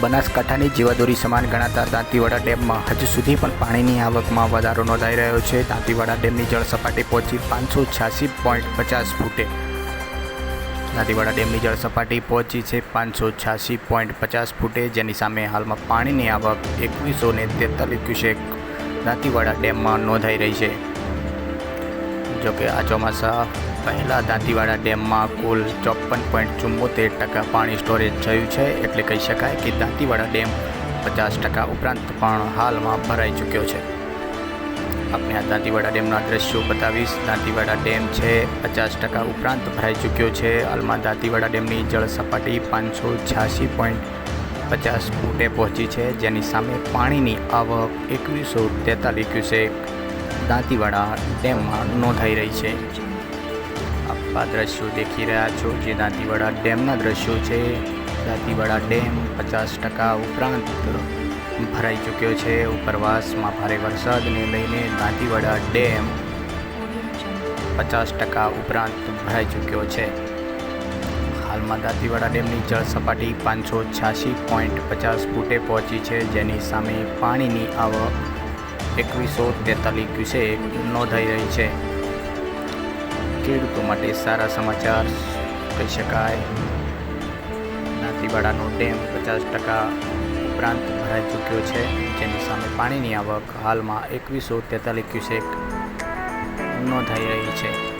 બનાસકાંઠાની જીવાદોરી સમાન ગણાતા દાંતીવાડા ડેમમાં હજુ સુધી પણ પાણીની આવકમાં વધારો નોંધાઈ રહ્યો છે. દાંતીવાડા ડેમની જળ સપાટી પહોંચી પાંચસો છ્યાસી પોઈન્ટ પચાસ ફૂટે. દાંતીવાડા ડેમની જળ સપાટી પહોંચી છે પાંચસો છ્યાસી પોઈન્ટ પચાસ ફૂટે, જેની સામે હાલમાં પાણીની આવક એકવીસો ને તેતાલીસ ક્યુસેક દાંતીવાડા ડેમમાં નોંધાઈ રહી છે. જોકે આ ચોમાસા પહેલાં દાંતીવાડા ડેમમાં કુલ ચોપન પોઈન્ટ ચુમ્મોતેર ટકા પાણી સ્ટોરેજ થયું છે. એટલે કહી શકાય કે દાંતીવાડા ડેમ પચાસ ટકા ઉપરાંત પણ હાલમાં ભરાઈ ચૂક્યો છે. આપણે આ દાંતીવાડા ડેમના દ્રશ્યો બતાવીશ. દાંતીવાડા ડેમ છે, પચાસ ટકા ઉપરાંત ભરાઈ ચૂક્યો છે. હાલમાં દાંતીવાડા ડેમની જળ સપાટી પાંચસો છ્યાસી પોઈન્ટ પચાસ ફૂટે પહોંચી છે. જેની સામે પાણીની આવક એકવીસો તેતાલીસ ક્યુસેક દાંતીવાડા ડેમમાં નોંધાઈ રહી છે. આ દ્રશ્યો દેખી રહ્યા છો જે દાંતીવાડા ડેમના દ્રશ્યો છે. દાંતીવાડા ડેમ પચાસ ટકા ઉપરાંત ભરાઈ ચૂક્યો છે. ઉપરવાસમાં ભારે વરસાદને લઈને દાંતીવાડા ડેમ પચાસ ટકા ઉપરાંત ભરાઈ ચૂક્યો છે. હાલમાં દાંતીવાડા ડેમની જળ સપાટી પાંચસો છ્યાસી પોઈન્ટ પચાસ ફૂટે પહોંચી છે. જેની સામે પાણીની આવક એકવીસો તેતાલીસ વિશે નોંધાઈ રહી છે. ખેડૂતો માટે સારા સમાચાર કહી શકાય. દાંતીવાડાનો ડેમ પચાસ ટકા ઉપરાંત ભરાઈ ચૂક્યો છે. જેની સામે પાણીની આવક હાલમાં એકવીસો તેતાલીસ ક્યુસેક નોંધાઈ રહી છે.